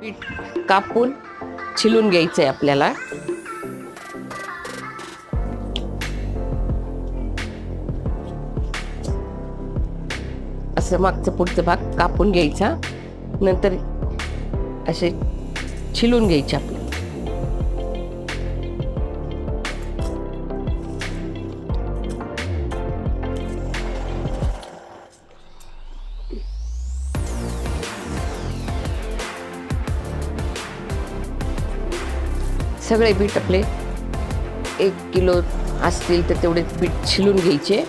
पीठ कापून छिलून घ्यायचं आहे आपल्याला. असं मागचं पुढचं भाग कापून घ्यायचा. नंतर असे छिलून घ्यायचे आपण सगळे बीट आपले एक किलो असतील तर तेवढे बीट छिलून घ्यायचे.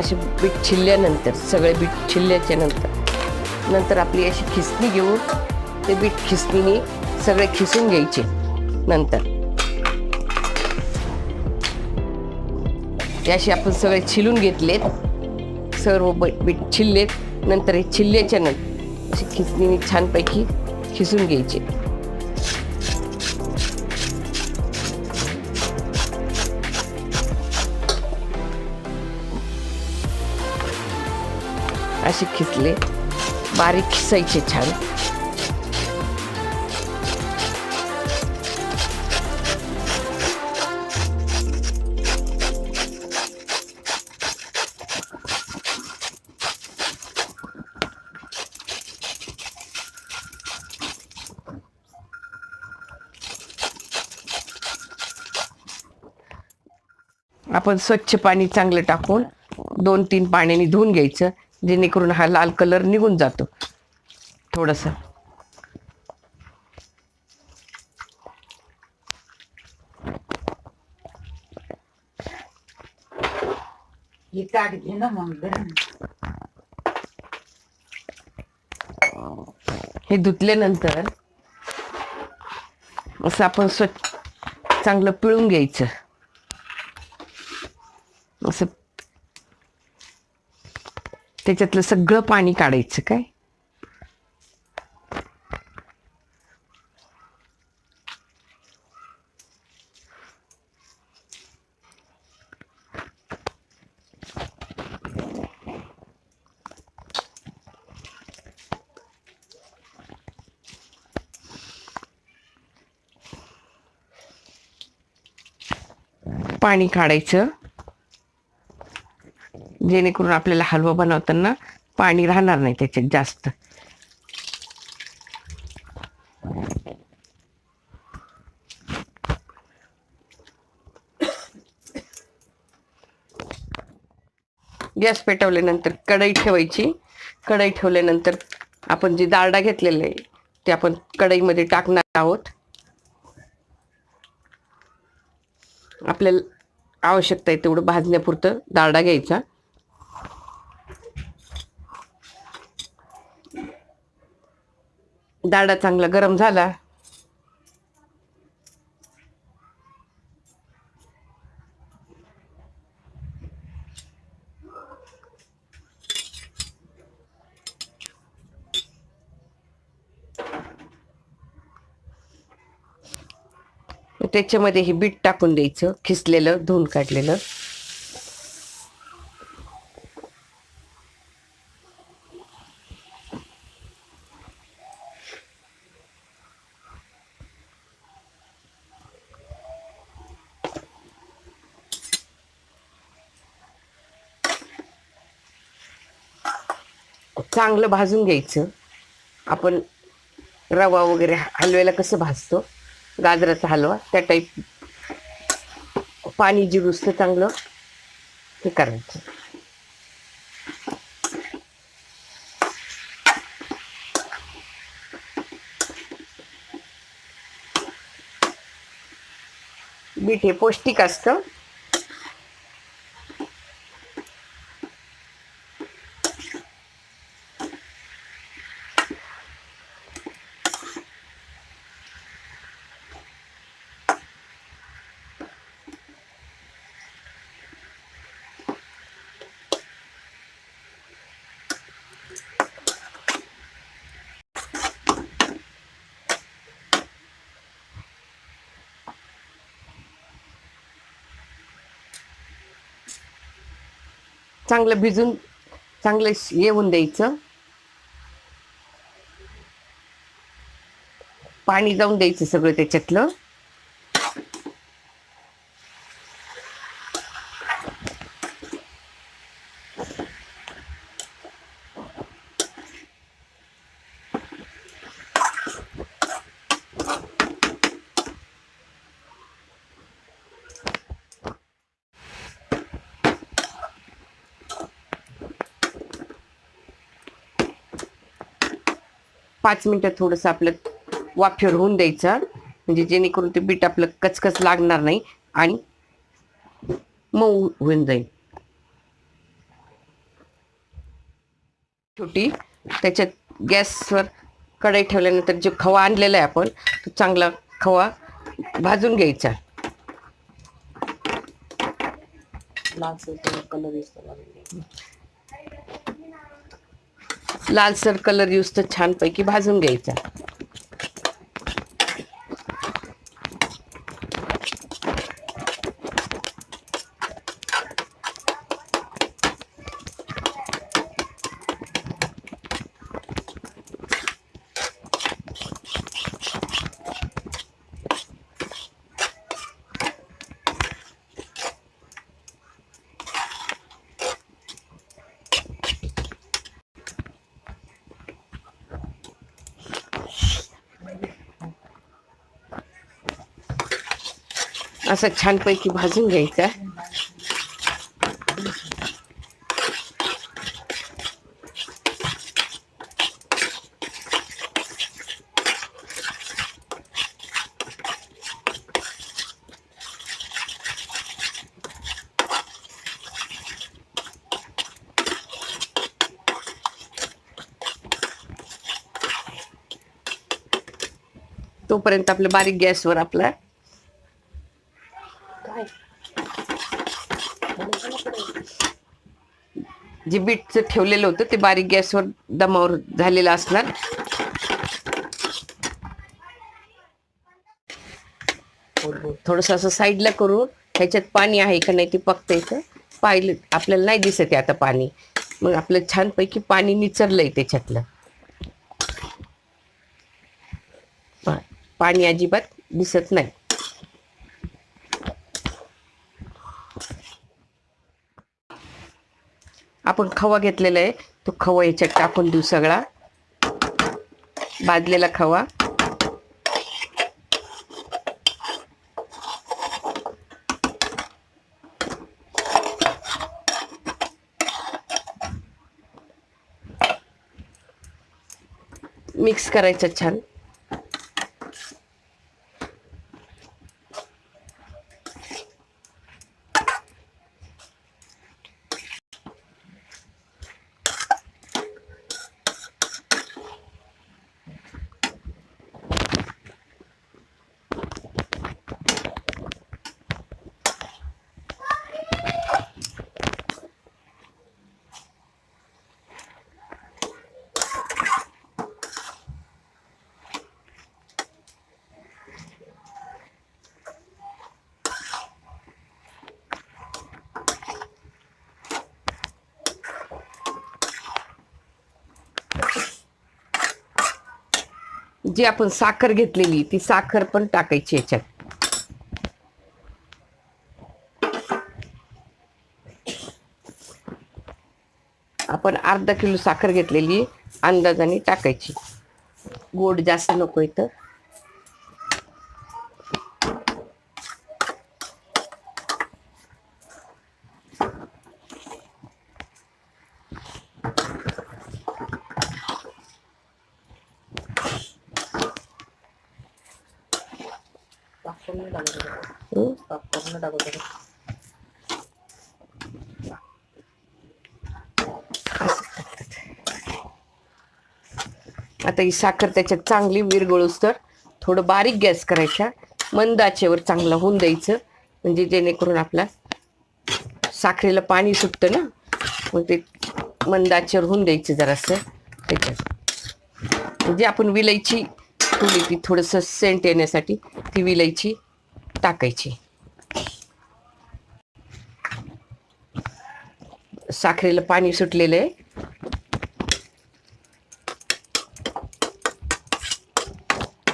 असे बीट छिल्ल्यानंतर सगळे बीट छिल्ल्याच्या नंतर नंतर आपली अशी खिसणी घेऊन ते बीट खिसणीने सगळे खिसून घ्यायचे नंतर. ते असे आपण सगळे छिलून घेतलेत. सर्व बीट छिललेत. नंतर हे छिल्ल्याच्या नंतर अशी खिसणीने छानपैकी खिसून घ्यायचे. असे खिसले. बारीक खिसायचे छान. आपण स्वच्छ पाणी चांगलं टाकून दोन तीन पाण्याने धुवून घ्यायचं. जेणेकरून हा लाल कलर निघून जातो. थोडस. हे घे ना मग. हे धुतल्यानंतर असं आपण स्वच्छ चांगलं पिळून घ्यायचं. असं त्याच्यातलं सगळं पाणी काढायचं काय? पाणी काढायचं. जेणेकरून आपल्याला हलवा बनवताना पाणी राहणार नाही त्याच्यात जास्त. गॅस पेटवल्यानंतर कढई ठेवायची. कढई ठेवल्यानंतर आपण जे दारडा घेतलेले आहे ते आपण कढईमध्ये टाकणार आहोत. आपल्याला आवश्यकता आहे तेवढं भाजण्यापुरतं दारडा घ्यायचा. दारडा चांगला गरम झाला. त्याच्यामध्ये हे बीट टाकून द्यायचं खिसलेलं धुवून काढलेलं. चांगलं भाजून घ्यायचं. आपण रवा वगैरे हलव्याला कसं भाजतो? गाजराचा हलवा त्या टाईप पाणी जिरूसतं चांगलं हे करायचं. बीट हे पौष्टिक असतं. चांगलं भिजून चांगलं येऊन द्यायचं. पाणी जाऊन द्यायचं सगळं त्याच्यातलं. पाच मिनिटं थोडंसं आपलं वाफेवर होऊन द्यायचं. म्हणजे जेणेकरून ते बीट आपलं कचकच लागणार नाही आणि मऊ होऊन जाईल. छोटी. त्याच्यात गॅसवर कढई ठेवल्यानंतर जो खवा आणलेला आहे आपण तो चांगला खवा भाजून घ्यायचा. कलर लालसर कलर यूज तर छानपैकी भाजून घ्यायचा. असं छानपैकी भाजून घ्यायचा तोपर्यंत आपलं बारीक गॅसवर आपला जे बीटचं ठेवलेलं होतं ते बारीक गॅसवर दमावर झालेलं असणार. थोडस असं साईडला करून ह्याच्यात पाणी आहे का नाही ते फक्त इथं पाहिलं आपल्याला नाही दिसत आहे आता पाणी. मग आपलं छानपैकी पाणी निचरलंय त्याच्यातलं. पाणी अजिबात दिसत नाही. आपण खवा घेतलेला आहे. तो खवा याच्यात टाकून देऊ सगळा. भाजलेला खवा. मिक्स करायचं छान. जी आपण साखर घेतलेली ती साखर पण टाकायची याच्यात. आपण अर्धा किलो साखर घेतलेली अंदाजाने टाकायची. गोड जास्त नको इथं. आता ही साखर त्याच्यात चांगली विरगळूस तर थोडं बारीक गॅस करायचा. मंद आचेवर चांगलं होऊन द्यायचं. म्हणजे जेणेकरून आपला साखरेला पाणी सुटतं ना. मग ते मंद आचेवर होऊन द्यायचं जरासं. त्याच्यात. म्हणजे आपण विलायची ठेवली ती थोडंसं सेंट येण्यासाठी. ती विलायची टाकायची. साखरेला पाणी सुटलेलं आहे.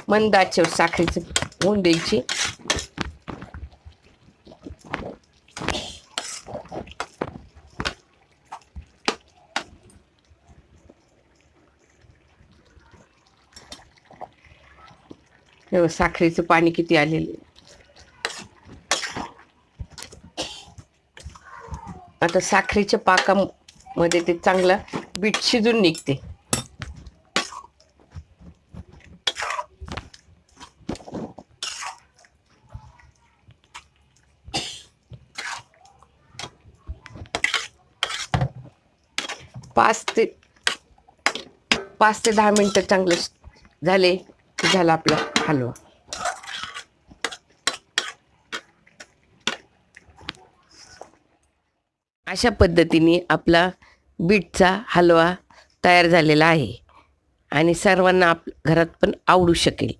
मंद साखरेचं होऊन द्यायची. हे साखरेचं पाणी किती आलेले आता साखरेच्या पाकामध्ये ते चांगलं बीट शिजून निघते. पाच ते पाच ते दहा मिनटं चांगलं झाले. झाला आपला हलवा. अशा पद्धतीने आपला बीटचा हलवा तयार झालेला आहे. आणि सर्वांना आप घरात पण आवडू शकेल.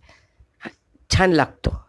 छान लागतो.